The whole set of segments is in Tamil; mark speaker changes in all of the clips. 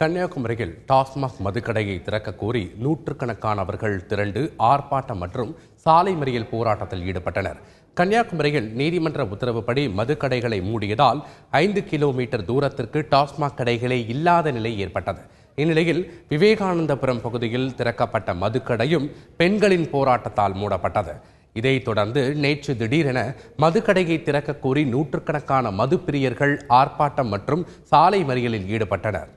Speaker 1: கன்னியாகுமரியில் டாஸ்மாக் மதுக்கடையை திறக்க கோரி நூற்றுக்கணக்கானவர்கள் திரண்டு ஆர்ப்பாட்டம் மற்றும் சாலை மறியல் போராட்டத்தில் ஈடுபட்டனர். கன்னியாகுமரியில் நீதிமன்ற உத்தரவுப்படி மதுக்கடைகளை மூடியதால் ஐந்து கிலோமீட்டர் தூரத்திற்கு டாஸ்மாக் கடைகளே இல்லாத நிலை ஏற்பட்டது. இந்நிலையில் விவேகானந்தபுரம் பகுதியில் திறக்கப்பட்ட மதுக்கடையும் பெண்களின் போராட்டத்தால் மூடப்பட்டது. இதைத் தொடர்ந்து நேற்று திடீரென மதுக்கடையை திறக்க கோரி நூற்றுக்கணக்கான மதுப்பிரியர்கள் ஆர்ப்பாட்டம் மற்றும் சாலை மறியலில் ஈடுபட்டனர்.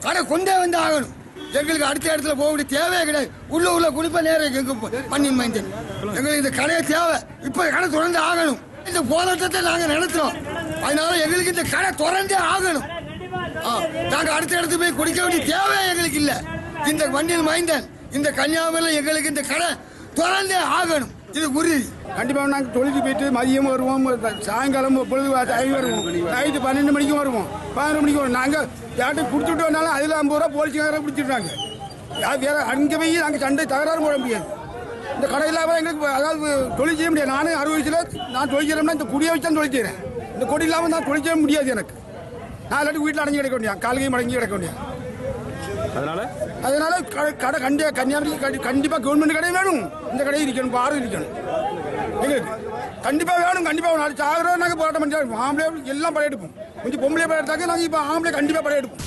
Speaker 2: கடை கொண்டே வந்து ஆகணும். எங்களுக்கு அடுத்த இடத்துல போக வேண்டிய தேவையே கிடையாது. உள்ள உள்ள குடிப்ப நேரம் எங்க பண்ணின் மைந்தன். எங்களுக்கு இந்த கடையை தேவை. இப்ப கடை தொடர்ந்து ஆகணும். இந்த போராட்டத்தை நாங்க நடத்துறோம். அதனால எங்களுக்கு இந்த கடை திறந்தே ஆகணும். ஆ, நாங்க அடுத்த இடத்துக்கு போய் குடிக்க வேண்டிய தேவை எங்களுக்கு இல்ல. இந்த வண்டியில் மைந்தன் இந்த கன்னியாகுமரியில் எங்களுக்கு இந்த கடை திறந்தே ஆகணும். இது உறுதி
Speaker 3: கண்டிப்பாக நாங்கள் தொழிலுக்கு போயிட்டு மதியம் வருவோம் சாயங்காலம் பொழுது வருவோம். நைட்டு பன்னெண்டு மணிக்கும் வருவோம். பதினொரு மணிக்கு வருவோம். நாங்கள் யார்கிட்ட கொடுத்துட்டு வந்தாலும் அதில் ஐம்பது ரூபா போலீஸ்காரங்க பிடிச்சிடுறாங்க யார் வேற அங்கே போய் நாங்கள் சண்டை தகராறு போட முடியாது. இந்த கடையில் எங்களுக்கு அதாவது தொழில் செய்ய முடியாது. நானும் அறுபது வயசுல நான் தொழில் இந்த குடியை வச்சு தான் தொழில் செய்கிறேன் இந்த கொடி இல்லாமல் நான் தொழில் செய்ய முடியாது எனக்கு. நான் இல்லாட்டி வீட்டில் அடங்கி கிடக்க வேண்டிய கால்கையும் மடங்கி கிடக்க வேண்டிய
Speaker 4: அதனால?
Speaker 3: அதனால கடை- கண்டிப்பா கன்னியாகுமரி கண்டிப்பா கவர்மெண்ட் கடை வேணும். இந்த கடை இருக்கணும் பாரு இருக்கணும். எங்களுக்கு கண்டிப்பா வேணும் கண்டிப்பா வேணும். நாளைக்கு சாகரம் நாங்க போராட்டம் பண்ணி ஆம்பளை எல்லாம் படையெடுப்போம். கொஞ்சம் பொம்பளை படையெடுத்தாக்க நாங்க இப்ப ஆம்பளை கண்டிப்பா படையெடுப்போம்.